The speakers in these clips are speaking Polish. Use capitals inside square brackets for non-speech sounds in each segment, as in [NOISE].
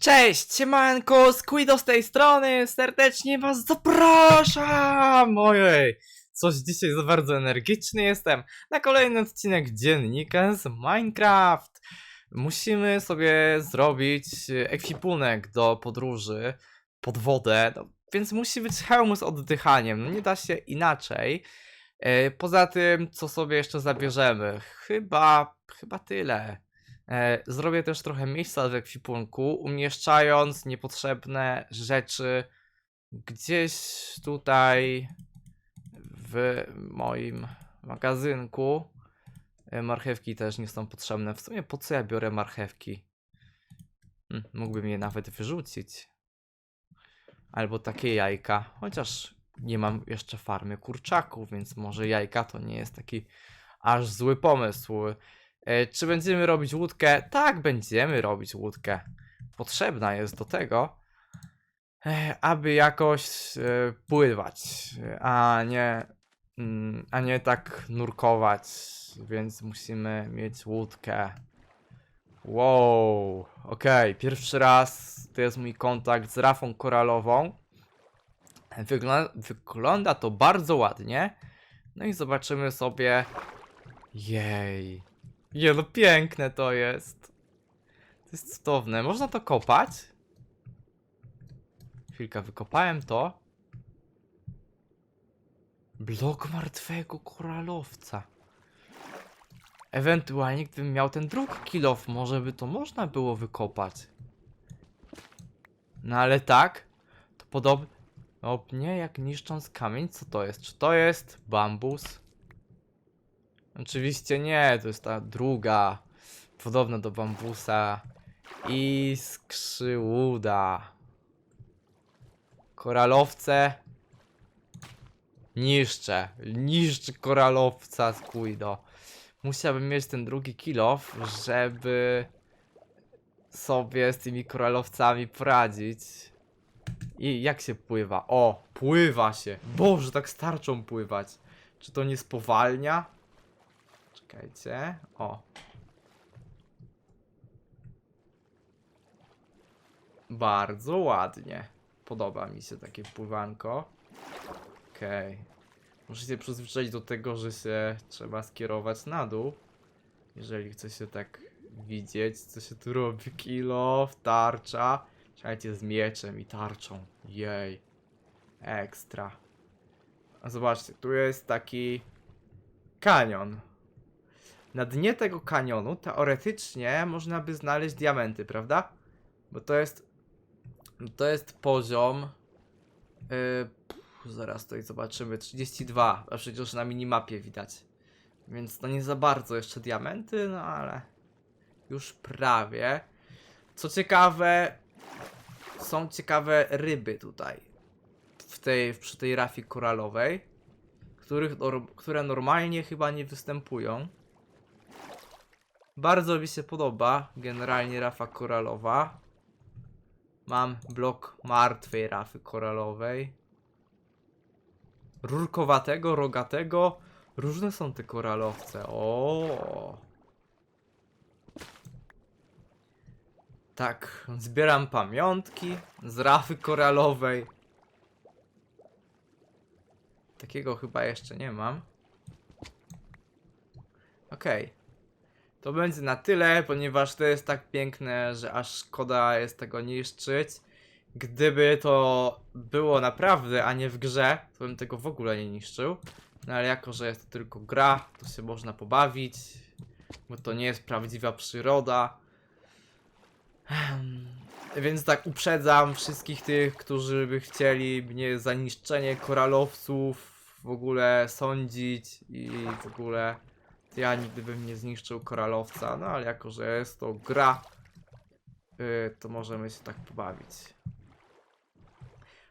Cześć, siemanko, Squido z tej strony, serdecznie was zapraszam! Ojej, coś dzisiaj za bardzo energiczny jestem na kolejny odcinek dziennika z Minecraft. Musimy sobie zrobić ekwipunek do podróży pod wodę, no, więc musi być hełm z oddychaniem, no nie da się inaczej. E, Poza tym, co sobie jeszcze zabierzemy? Chyba, chyba tyle. E, Zrobię też trochę miejsca w ekwipunku, umieszczając niepotrzebne rzeczy gdzieś tutaj w moim magazynku. E, Marchewki też nie są potrzebne. W sumie po co ja biorę marchewki? Hm, mógłbym je nawet wyrzucić. Albo takie jajka. Chociaż nie mam jeszcze farmy kurczaków, więc może jajka to nie jest taki aż zły pomysł. E, Czy będziemy robić łódkę? Tak, będziemy robić łódkę. Potrzebna jest do tego, e, aby jakoś e, pływać, a nie, mm, a nie tak nurkować, więc musimy mieć łódkę. Wow, okej, pierwszy raz to jest mój kontakt z rafą koralową. Wygląda, wygląda to bardzo ładnie. No i zobaczymy sobie. Jej. Je, no piękne to jest. To jest cudowne. Można to kopać? Chwilkę, wykopałem to. Blok martwego koralowca. Ewentualnie, gdybym miał ten drugi kilof, może by to można było wykopać. No ale tak, to podobnie. Nie, jak niszcząc kamień, co to jest? Czy to jest bambus? Oczywiście nie, to jest ta druga, podobna do bambusa. I skrzyłuda. Koralowce. Niszczę. Niszczę koralowca z Guido. Musiałbym mieć ten drugi kilof, żeby sobie z tymi koralowcami poradzić. I jak się pływa? O, pływa się. Boże, tak starczą pływać. Czy to nie spowalnia? Czekajcie. O. Bardzo ładnie. Podoba mi się takie pływanko. Okej. Muszę się przyzwyczaić do tego, że się trzeba skierować na dół. Jeżeli chce się tak widzieć, co się tu robi. Kilo, tarcza. Czekajcie, z mieczem i tarczą. Jej. Ekstra. A zobaczcie, tu jest taki kanion. Na dnie tego kanionu teoretycznie można by znaleźć diamenty, prawda? Bo to jest. To jest poziom. Yy, pff, zaraz tutaj zobaczymy. 32, a przecież na minimapie widać. Więc to nie za bardzo jeszcze diamenty, no ale. Już prawie. Co ciekawe. Są ciekawe ryby tutaj. W tej, przy tej rafie koralowej. Których, które normalnie chyba nie występują. Bardzo mi się podoba generalnie rafa koralowa. Mam blok martwej rafy koralowej. Rurkowatego, rogatego. Różne są te koralowce. O. Tak, zbieram pamiątki z rafy koralowej. Takiego chyba jeszcze nie mam. Okej. To będzie na tyle, ponieważ to jest tak piękne, że aż szkoda jest tego niszczyć. Gdyby to było naprawdę, a nie w grze, to bym tego w ogóle nie niszczył. No ale jako, że jest to tylko gra, to się można pobawić, bo to nie jest prawdziwa przyroda. Ehm, Więc tak uprzedzam wszystkich tych, którzy by chcieli mnie za niszczenie koralowców w ogóle sądzić i w ogóle ja nigdy bym nie zniszczył koralowca, no ale jako, że jest to gra, yy, to możemy się tak pobawić.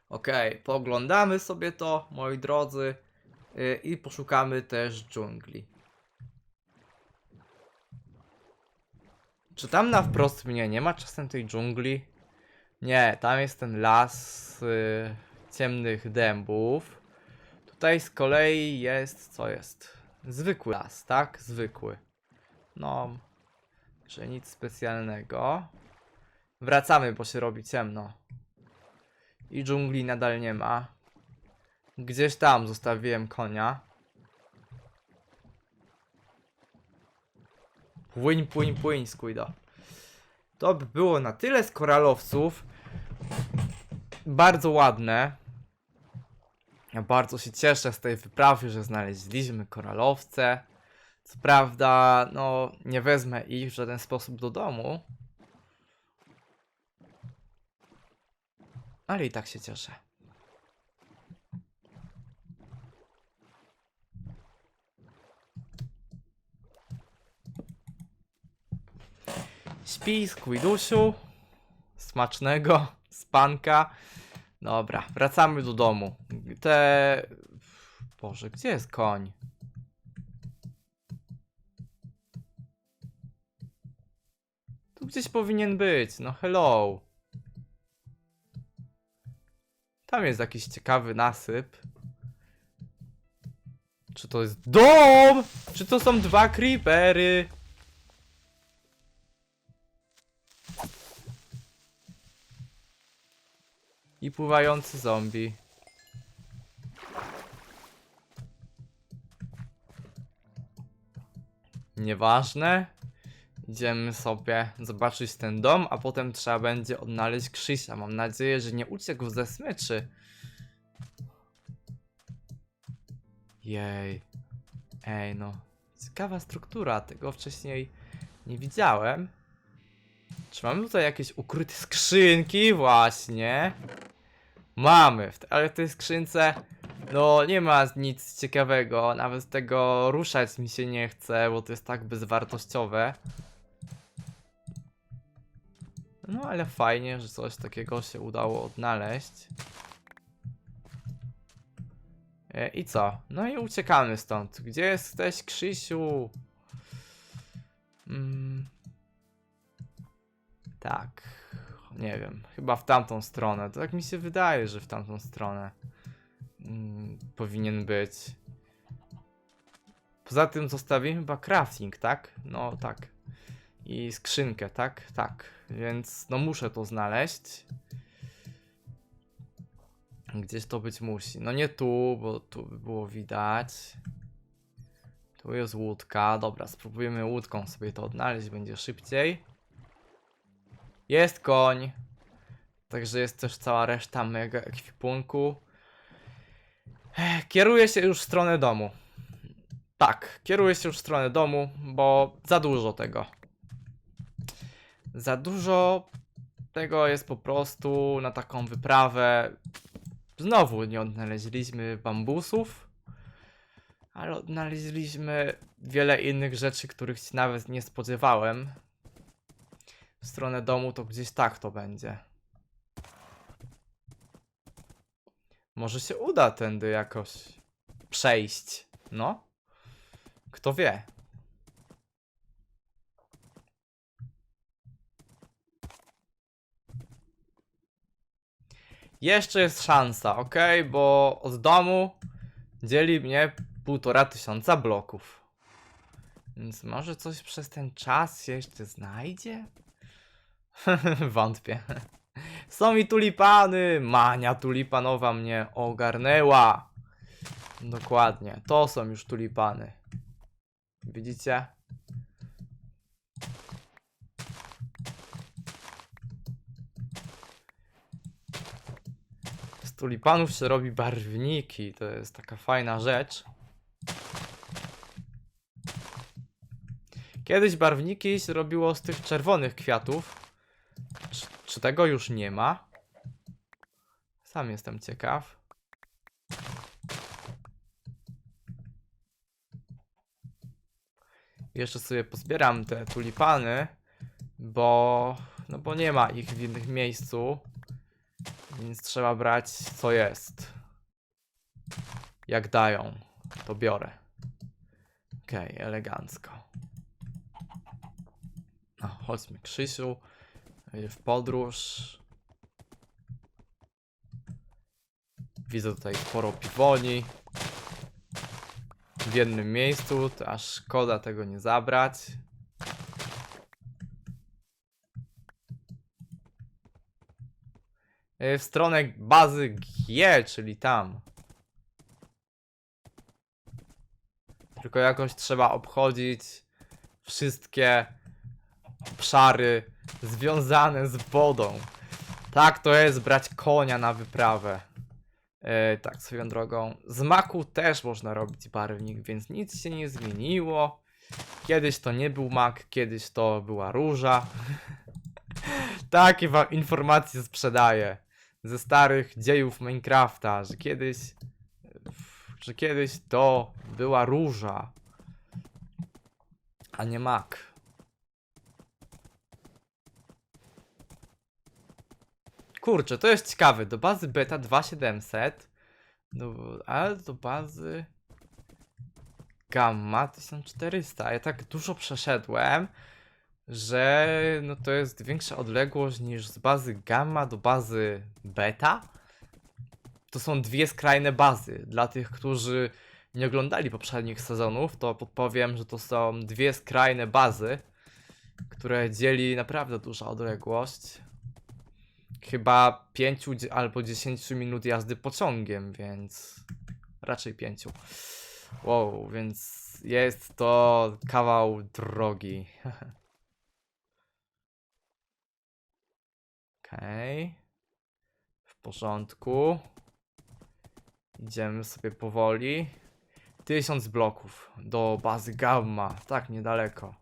Okej, pooglądamy sobie to, moi drodzy, yy, i poszukamy też dżungli. Czy tam na wprost mnie nie ma czasem tej dżungli? Nie, tam jest ten las yy, ciemnych dębów. Tutaj z kolei jest, co jest? Zwykły las, tak? Zwykły. No, że nic specjalnego. Wracamy, bo się robi ciemno. I dżungli nadal nie ma. Gdzieś tam zostawiłem konia. Płyń, płyń, płyń, Squido. To by było na tyle z koralowców. Bardzo ładne. Ja bardzo się cieszę z tej wyprawy, że znaleźliśmy koralowce. Co prawda, no, nie wezmę ich w żaden sposób do domu. Ale i tak się cieszę. Śpi, Squidusiu. Smacznego, spanka. Dobra, wracamy do domu. Te... Boże, gdzie jest koń? Tu gdzieś powinien być, no hello. Tam jest jakiś ciekawy nasyp. Czy to jest dom? Czy to są dwa creepery? I pływający zombie. Nieważne. Idziemy sobie zobaczyć ten dom, a potem trzeba będzie odnaleźć Krzysia. Mam nadzieję, że nie uciekł ze smyczy. Jej. Ej, no. Ciekawa struktura, tego wcześniej nie widziałem. Czy mamy tutaj jakieś ukryte skrzynki? Właśnie. Mamy, ale w tej skrzynce no nie ma nic ciekawego. Nawet tego ruszać mi się nie chce, bo to jest tak bezwartościowe. No ale fajnie, że coś takiego się udało odnaleźć. E, I co? No i uciekamy stąd. Gdzie jesteś, Krzysiu? Mm. Tak. Nie wiem. Chyba w tamtą stronę. To tak mi się wydaje, że w tamtą stronę mm, powinien być. Poza tym zostawiłem chyba crafting, tak? No tak. I skrzynkę, tak? Tak. Więc no muszę to znaleźć. Gdzieś to być musi. No nie tu, bo tu by było widać. Tu jest łódka. Dobra, spróbujemy łódką sobie to odnaleźć, będzie szybciej. Jest koń. Także jest też cała reszta mega ekwipunku. Kieruję się już w stronę domu. Tak, kieruję się już w stronę domu, bo za dużo tego. Za dużo tego jest po prostu na taką wyprawę. Znowu nie odnaleźliśmy bambusów, ale odnaleźliśmy wiele innych rzeczy, których się nawet nie spodziewałem. W stronę domu to gdzieś tak to będzie. Może się uda tędy jakoś przejść. No. Kto wie. Jeszcze jest szansa, ok? Bo od domu dzieli mnie półtora tysiąca bloków. Więc może coś przez ten czas się jeszcze znajdzie? [LAUGHS] Wątpię. Są mi tulipany! Mania tulipanowa mnie ogarnęła. Dokładnie, to są już tulipany. Widzicie? Z tulipanów się robi barwniki, to jest taka fajna rzecz. Kiedyś barwniki się robiło z tych czerwonych kwiatów. Tego już nie ma? Sam jestem ciekaw. Jeszcze sobie pozbieram te tulipany, bo no bo nie ma ich w innym miejscu. Więc trzeba brać co jest. Jak dają, to biorę. Okej, elegancko. No, chodźmy Krzysiu w podróż. Widzę tutaj sporo piwoni w jednym miejscu, to aż szkoda tego nie zabrać. y, w stronę bazy G, czyli tam. Tylko jakoś trzeba obchodzić wszystkie obszary związane z wodą. Tak to jest brać konia na wyprawę. E, tak, swoją drogą. Z maku też można robić barwnik, więc nic się nie zmieniło. Kiedyś to nie był mak, kiedyś to była róża. [LAUGHS] Takie wam informacje sprzedaję ze starych dziejów Minecrafta, że kiedyś że kiedyś to była róża, a nie mak. Kurczę, to jest ciekawe. Do bazy beta 2700, do, ale do bazy gamma 1400. Ja tak dużo przeszedłem, że no to jest większa odległość niż z bazy gamma do bazy beta. To są dwie skrajne bazy. Dla tych, którzy nie oglądali poprzednich sezonów, to podpowiem, że to są dwie skrajne bazy, które dzieli naprawdę duża odległość. Chyba 5 albo 10 minut jazdy pociągiem, więc raczej 5. Wow, więc jest to kawał drogi. [LAUGHS] Okej. Okay. W porządku. Idziemy sobie powoli. Tysiąc bloków do bazy Gamma. Tak, niedaleko.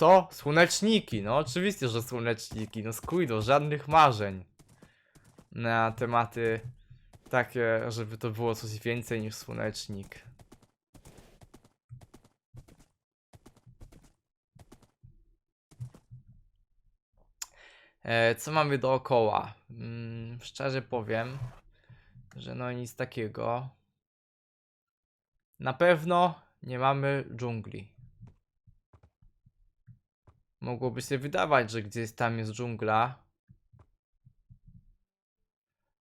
Co? Słoneczniki. No oczywiście, że słoneczniki. No skujdo, żadnych marzeń. Na tematy takie, żeby to było coś więcej niż słonecznik. E, co mamy dookoła? Mm, szczerze powiem, że no nic takiego. Na pewno nie mamy dżungli. Mogłoby się wydawać, że gdzieś tam jest dżungla.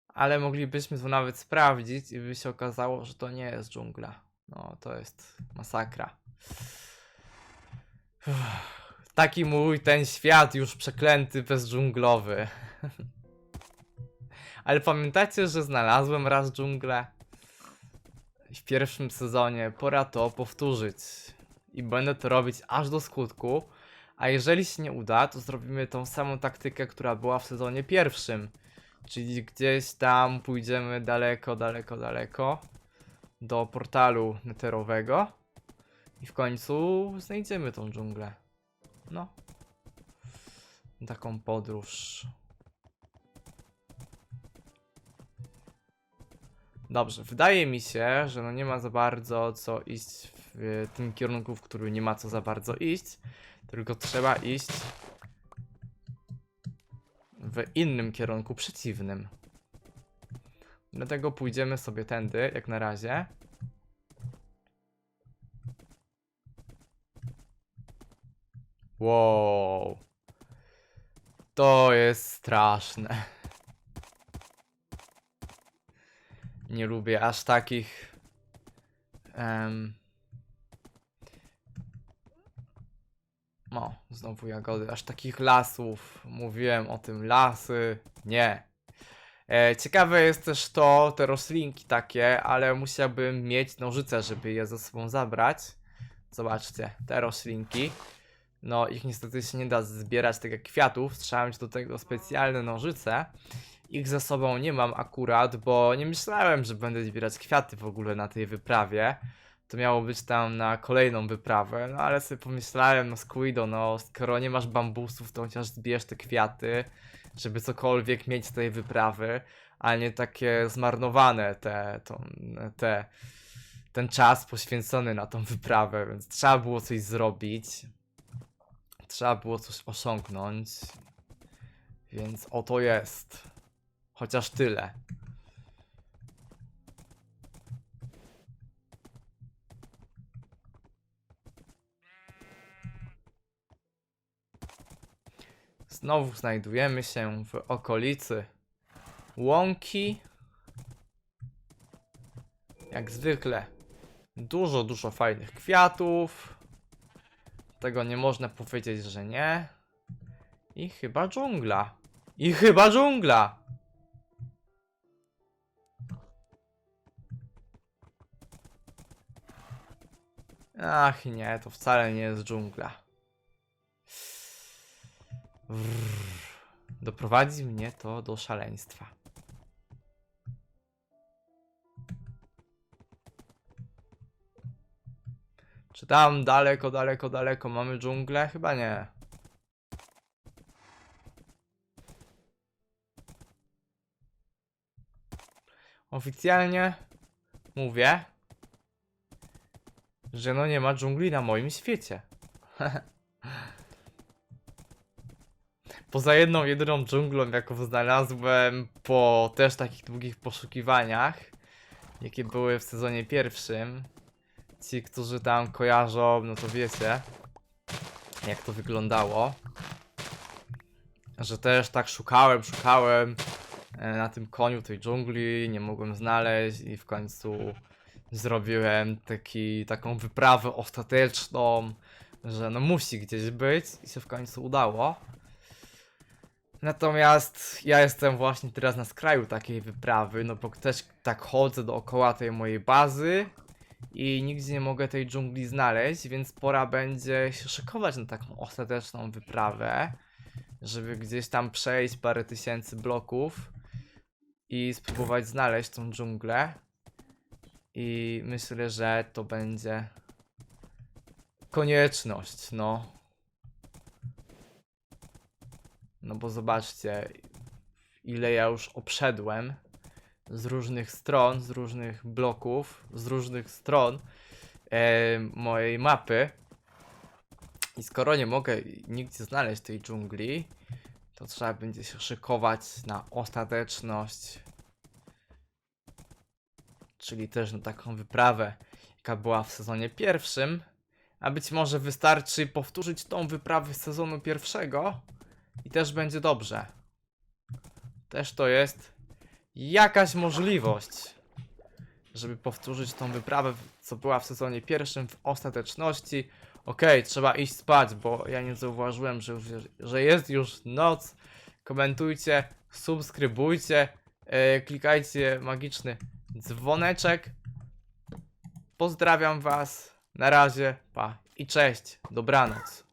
Ale moglibyśmy to nawet sprawdzić i by się okazało, że to nie jest dżungla. No, to jest masakra. Uff, taki mój ten świat już przeklęty, bezdżunglowy. [LAUGHS] Ale pamiętacie, że znalazłem raz dżunglę? W pierwszym sezonie. Pora to powtórzyć. I będę to robić aż do skutku. A jeżeli się nie uda, to zrobimy tą samą taktykę, która była w sezonie pierwszym. Czyli gdzieś tam pójdziemy daleko, daleko, daleko do portalu neterowego i w końcu znajdziemy tą dżunglę. No. Taką podróż. Dobrze, wydaje mi się, że no nie ma za bardzo co iść w tym kierunku, w którym nie ma co za bardzo iść, tylko trzeba iść w innym kierunku przeciwnym. Dlatego pójdziemy sobie tędy, jak na razie. Wow. To jest straszne. Nie lubię aż takich. Um, o, znowu jagody. Aż takich lasów. Mówiłem o tym. Lasy. Nie. E, ciekawe jest też to, te roślinki takie, ale musiałbym mieć nożyce, żeby je ze sobą zabrać. Zobaczcie, te roślinki. No, ich niestety się nie da zbierać tak jak kwiatów. Trzeba mieć do tego specjalne nożyce. Ich ze sobą nie mam akurat, bo nie myślałem, że będę zbierać kwiaty w ogóle na tej wyprawie. To miało być tam na kolejną wyprawę, no ale sobie pomyślałem, no Squido, no skoro nie masz bambusów, to chociaż zbierz te kwiaty, żeby cokolwiek mieć z tej wyprawy, a nie takie zmarnowane te, to, te, ten czas poświęcony na tą wyprawę, więc trzeba było coś zrobić. Trzeba było coś osiągnąć. Więc oto jest. Chociaż tyle. Znowu znajdujemy się w okolicy łąki. Jak zwykle dużo, dużo fajnych kwiatów. Tego nie można powiedzieć, że nie. I chyba dżungla. I chyba dżungla. Ach nie, to wcale nie jest dżungla. Doprowadzi mnie to do szaleństwa. Czy tam daleko, daleko, daleko mamy dżunglę? Chyba nie. Oficjalnie mówię, że no nie ma dżungli na moim świecie. [LAUGHS] Poza jedną, jedyną dżunglą, jaką znalazłem po też takich długich poszukiwaniach, jakie były w sezonie pierwszym. Ci, którzy tam kojarzą, no to wiecie, jak to wyglądało. Że też tak szukałem, szukałem e, na tym koniu tej dżungli, nie mogłem znaleźć i w końcu zrobiłem taki, taką wyprawę ostateczną, że no musi gdzieś być i się w końcu udało. Natomiast ja jestem właśnie teraz na skraju takiej wyprawy, no bo też tak chodzę dookoła tej mojej bazy i nigdzie nie mogę tej dżungli znaleźć, więc pora będzie się szykować na taką ostateczną wyprawę, żeby gdzieś tam przejść parę tysięcy bloków i spróbować znaleźć tą dżunglę. I myślę, że to będzie konieczność, no. No bo zobaczcie, ile ja już obszedłem z różnych stron, z różnych bloków, z różnych stron e, mojej mapy. I skoro nie mogę nigdzie znaleźć tej dżungli, to trzeba będzie się szykować na ostateczność. Czyli też na taką wyprawę, jaka była w sezonie pierwszym. A być może wystarczy powtórzyć tą wyprawę z sezonu pierwszego i też będzie dobrze. Też to jest jakaś możliwość, żeby powtórzyć tą wyprawę, co była w sezonie pierwszym w ostateczności. Okej, trzeba iść spać, bo ja nie zauważyłem, że, już, że jest już noc. Komentujcie, subskrybujcie, e, klikajcie magiczny dzwoneczek. Pozdrawiam Was. Na razie, pa i cześć. Dobranoc.